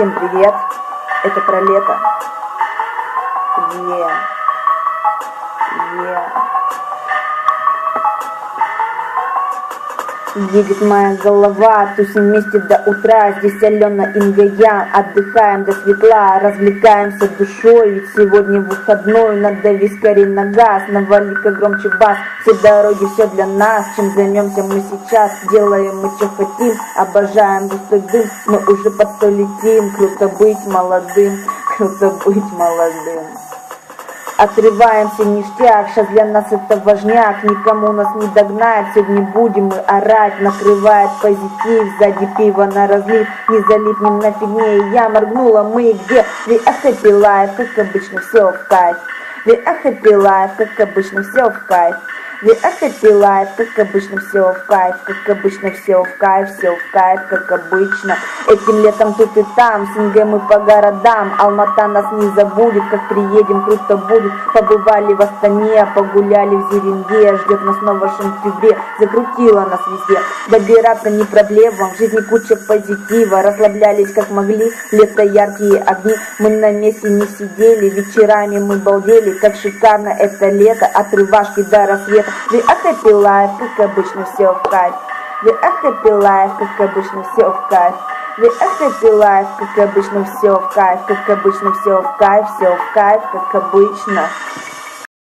Всем привет! Это про лето. Е. Е. Едет моя голова, тусим вместе до утра Здесь Алена, Инга, я Отдыхаем до светла, развлекаемся душой Ведь сегодня выходной, надо скорее на газ Навали-ка громче бас, все дороги, все для нас Чем займемся мы сейчас, делаем мы что хотим Обожаем густой дым, мы уже под то летим Круто быть молодым, круто быть молодым Отрываемся ништяк, сейчас для нас это важняк Никому нас не догнать, сегодня будем мы орать Накрывает позитив, сзади пиво на разлив Не залипнем на фигне, я моргнула, мы где? We a happy life, как обычно, все в кайф. We a happy life, как обычно, все в кайф A happy life, как обычно, все в кайф Как обычно, все в кайф, все в кайф, как обычно. Этим летом тут и там, с НГ мы по городам. Алмата нас не забудет, как приедем, круто будет. Побывали в Астане, погуляли в Зеренге Ждет нас снова Шантюбе, закрутила нас везде. Добираться не проблема, в жизни куча позитива. Расслаблялись как могли, лето яркие огни. Мы на месте не сидели, вечерами мы балдели. Как шикарно это лето, отрывашки до рассвета Happy life, как обычно все в кайф. Happy life, как обычно все в кайф. Happy life, как обычно все в кайф Как обычно все в кайф, все в кайф, как обычно